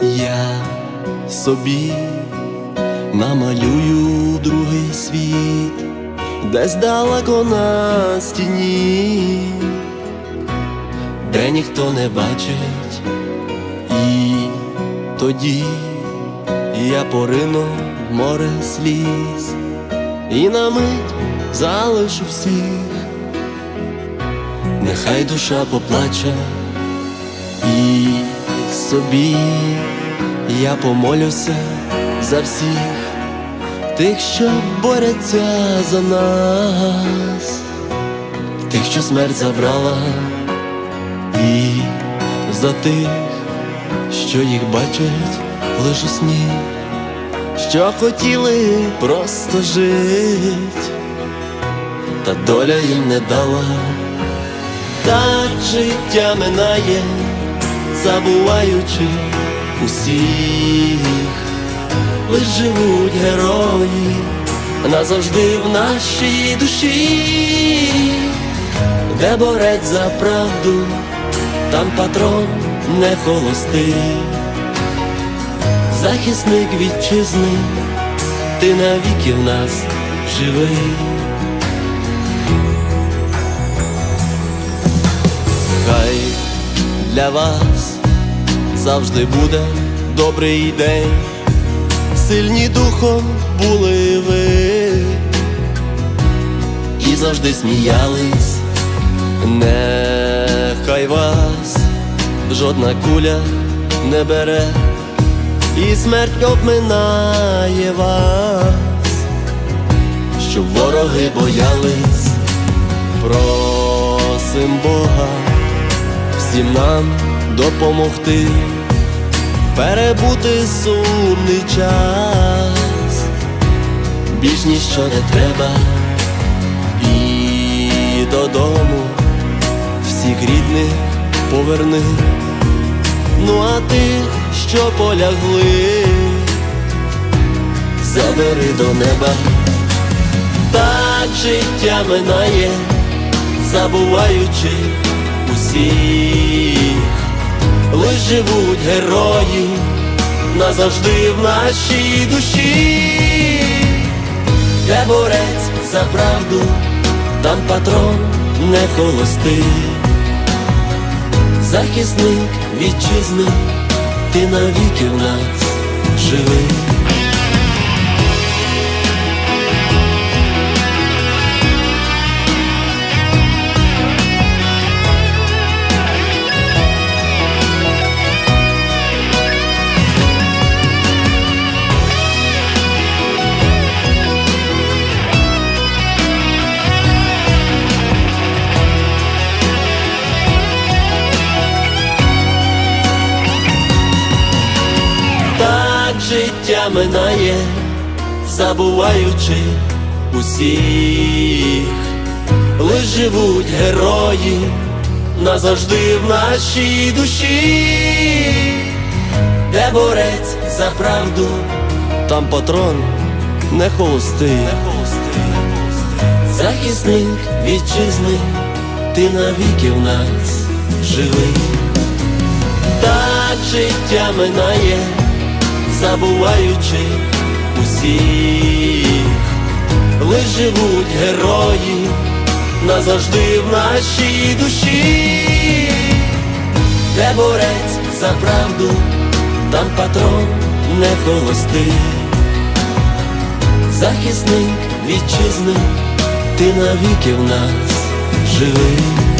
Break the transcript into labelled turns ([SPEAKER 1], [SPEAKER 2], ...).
[SPEAKER 1] Я собі намалюю другий світ, десь далеко на стіні, де ніхто не бачить, і тоді я порину море сліз і на мить залишу всіх нехай душа поплаче. І собі я помолюся за всіх тих, що борються за нас, тих, що смерть забрала, і за тих, що їх бачать лиш у сні, що хотіли просто жить, та доля їм не дала, так життя минає забуваючи усіх, лиш живуть герої назавжди в нашій душі, де борець за правду, там патрон не холостий, захисник вітчизни, ти навіки в нас живий. Для вас завжди буде добрий день, сильні духом були ви і завжди сміялись, нехай вас жодна куля не бере, і смерть обминає вас, щоб вороги боялись, всім нам допомогти, перебути сумний час, більш ніщо не треба, і додому всіх рідних поверни, ну а тих, що полягли, забери до неба, так життя минає, забуваючи усіх, лиш живуть герої назавжди в нашій душі, де борець за правду, там патрон не холостий, захисник вітчизни, ти навіки в нас живий. Життя минає, забуваючи усіх, лиш живуть герої назавжди в нашій душі, де борець за правду, там патрон не холостий, захисник вітчизни, ти навіки в нас живий. Так життя минає, забуваючи усіх, лиш живуть герої назавжди в нашій душі, де борець за правду, там патрон не холостий, захисник вітчизни, ти навіки в нас живий.